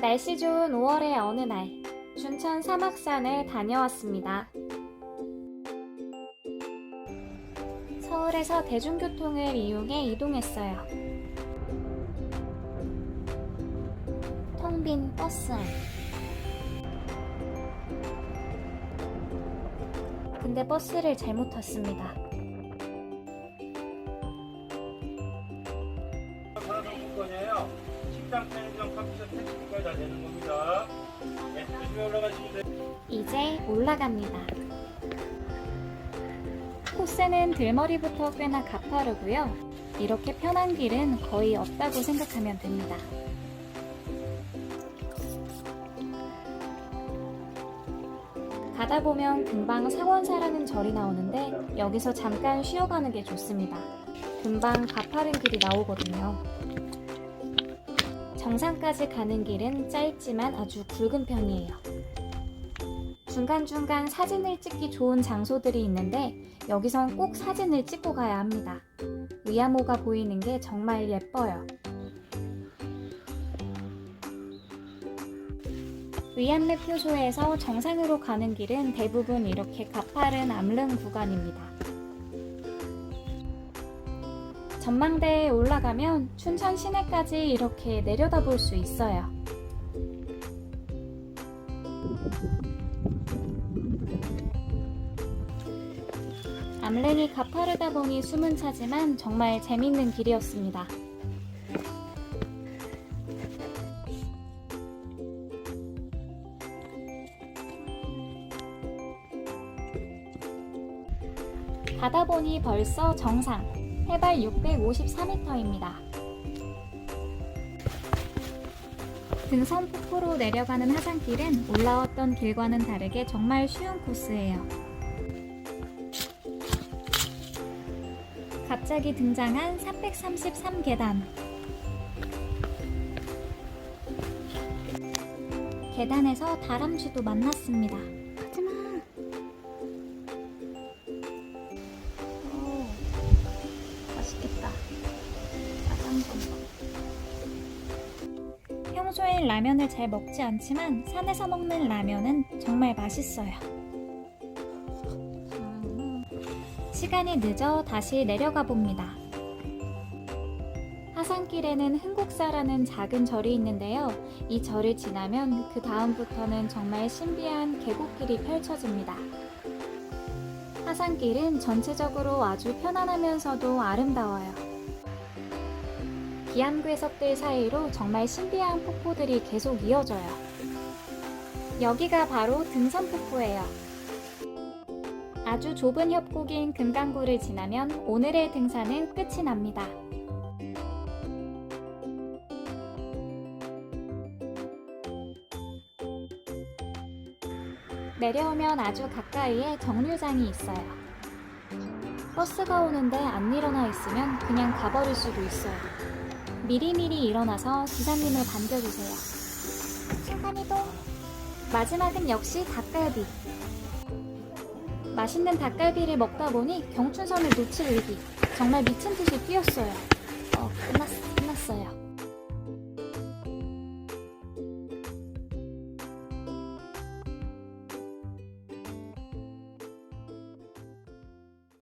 날씨 좋은 5월의 어느 날, 춘천 사막산에 다녀왔습니다. 서울에서 대중교통을 이용해 이동했어요. 텅 빈 버스 안. 근데 버스를 잘못 탔습니다. 식당, 편의점, 커피숍, 택시까지 다 되는 겁니다. 네, 조심히 올라가시면 돼요. 이제 올라갑니다. 코스는 들머리부터 꽤나 가파르고요. 이렇게 편한 길은 거의 없다고 생각하면 됩니다. 가다 보면 금방 상원사라는 절이 나오는데 여기서 잠깐 쉬어가는 게 좋습니다. 금방 가파른 길이 나오거든요. 정상까지 가는 길은 짧지만 아주 굵은 편이에요. 중간중간 사진을 찍기 좋은 장소들이 있는데 여기선 꼭 사진을 찍고 가야 합니다. 위아모가 보이는 게 정말 예뻐요. 위안내 표소에서 정상으로 가는 길은 대부분 이렇게 가파른 암릉 구간입니다. 전망대에 올라가면 춘천 시내까지 이렇게 내려다 볼 수 있어요. 암릉이 가파르다 보니 숨은 차지만 정말 재밌는 길이었습니다. 가다 보니 벌써 정상, 해발 654m입니다. 등선 폭포로 내려가는 하산길은 올라왔던 길과는 다르게 정말 쉬운 코스예요. 갑자기 등장한 333계단. 계단에서 다람쥐도 만났습니다. 평소엔 라면을 잘 먹지 않지만 산에서 먹는 라면은 정말 맛있어요. 음. 시간이 늦어 다시 내려가 봅니다. 하산길에는 흥국사라는 작은 절이 있는데요. 이 절을 지나면 그 다음부터는 정말 신비한 계곡길이 펼쳐집니다. 하산길은 전체적으로 아주 편안하면서도 아름다워요. 기암괴석들 사이로 정말 신비한 폭포들이 계속 이어져요. 여기가 바로 등선폭포예요. 아주 좁은 협곡인 금강구를 지나면 오늘의 등산은 끝이 납니다. 내려오면 아주 가까이에 정류장이 있어요. 버스가 오는데 안 일어나 있으면 그냥 가버릴 수도 있어요. 미리미리 일어나서 기사님을 반겨주세요. 순간이동. 마지막은 역시 닭갈비. 맛있는 닭갈비를 먹다 보니 경춘선을 놓칠 일이 정말 미친 듯이 뛰었어요. 어, 끝났, 끝났어요.